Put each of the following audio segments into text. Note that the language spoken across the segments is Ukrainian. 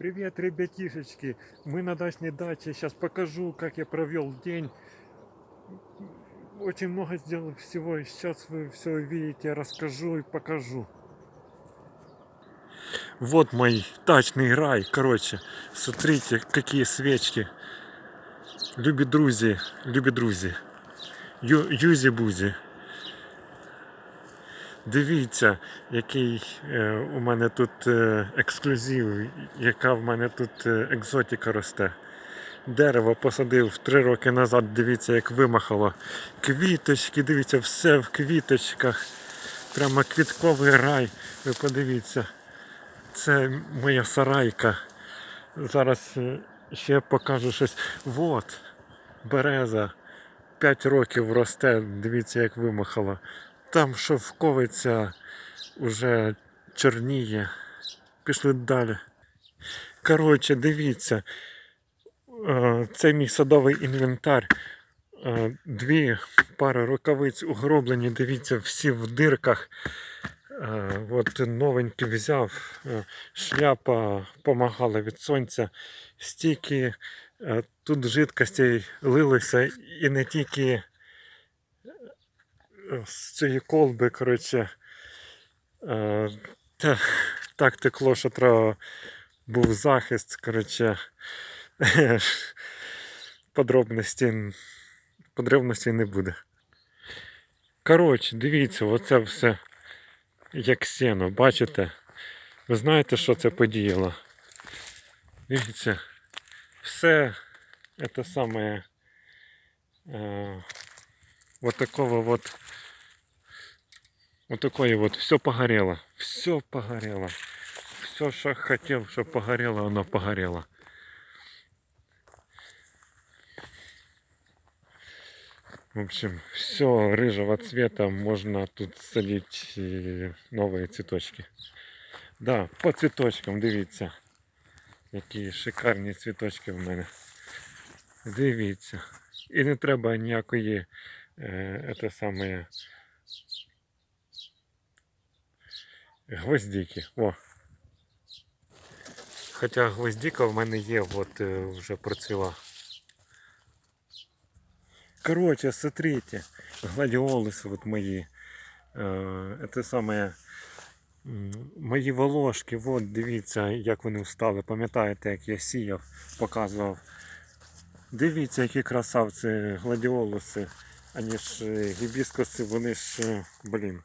Привет, ребятишечки! Мы на дачной даче. Сейчас покажу, как я провел день. Очень много сделал всего. И сейчас вы все увидите, расскажу и покажу. Вот мой дачный рай. Короче, смотрите, какие свечки. Любі друзі, любі друзі. Ю, Юзі-бузі. Дивіться, який е, у мене тут е, ексклюзив, яка в мене тут е, екзотика росте. Дерево посадив три роки назад, дивіться, як вимахало. Квіточки, дивіться, все в квіточках. Прямо квітковий рай. Ви подивіться. Це моя сарайка. Зараз ще покажу щось. Вот, береза. 5 років росте, дивіться, як вимахало. Там шовковиця уже чорніє. Пішли далі. Коротше, дивіться. Е, Це мій садовий інвентар. Е, Дві пари рукавиць угроблені, дивіться, всі в дирках. Е, От новенькі взяв. Шляпа помагала від сонця. Стільки тут жидкостей лилося і не тільки з цієї колби, коротше. е, та- Так текло, що треба був захист, коротше. Подробності, подробностей не буде. Коротше, дивіться, оце все як сено, бачите? Ви знаєте, що це подіяло? Дивіться, все це саме е, вот такого вот вот такое вот все погорело. Все погорело. Все, что хотел, чтобы погорело, оно погорело. В общем, все рыжего цвета, можно тут садить э, новые цветочки. Да, по цвіточкам, дивіться. Які шикарні цвіточки в мене. Дивіться. І не треба ніякої е, це саме гвоздики. О. Хоча гвоздика в мене є, от е, вже процвіла. Короче, смотрите, гладиолусы вот мои. Е, Это самое. м, Мої волошки, от дивіться, як вони встали. Пам'ятаєте, як я сіяв, показував. Дивіться, які красавці гладіолуси. Ані ж е, гібіскуси, вони ж, е, блін.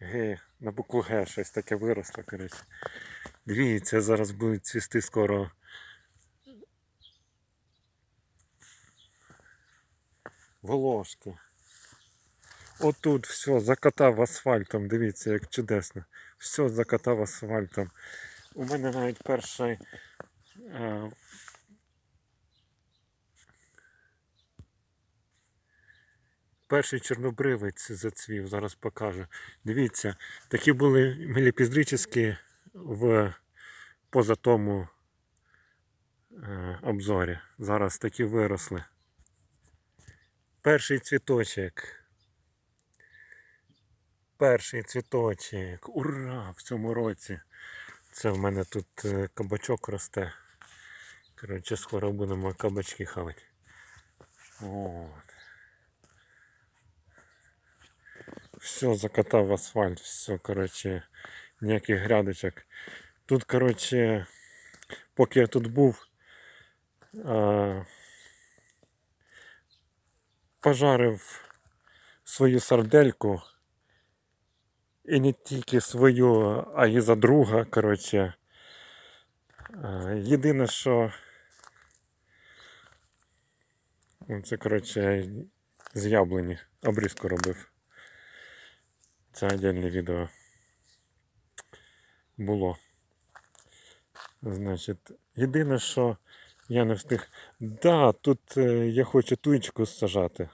Г, на букву Г щось таке виросло, коротше. Дивіться, зараз будуть цвісти скоро. Волошки. Отут все закатав асфальтом, дивіться, як чудесно. Все закатав асфальтом. У мене навіть перший перший чорнобривець зацвів, зараз покажу. Дивіться, такі були меліпіздрическі в позатому е, обзорі. Зараз такі виросли. Перший цвіточок. Перший цвіточок. Ура! В цьому році. Це в мене тут е, кабачок росте. Коротше, скоро будемо кабачки хавати. От. Все, закатав в асфальт, все, коротше, ніяких грядочок. Тут, коротше, поки я тут був, а, пожарив свою сардельку. І не тільки свою, а і за друга, коротше. Єдине, що це, коротше, з яблуні обрізку робив. Це отдельне відео було. Значить, єдине, що я не встиг. Да, тут е, я хочу туєчку сажати.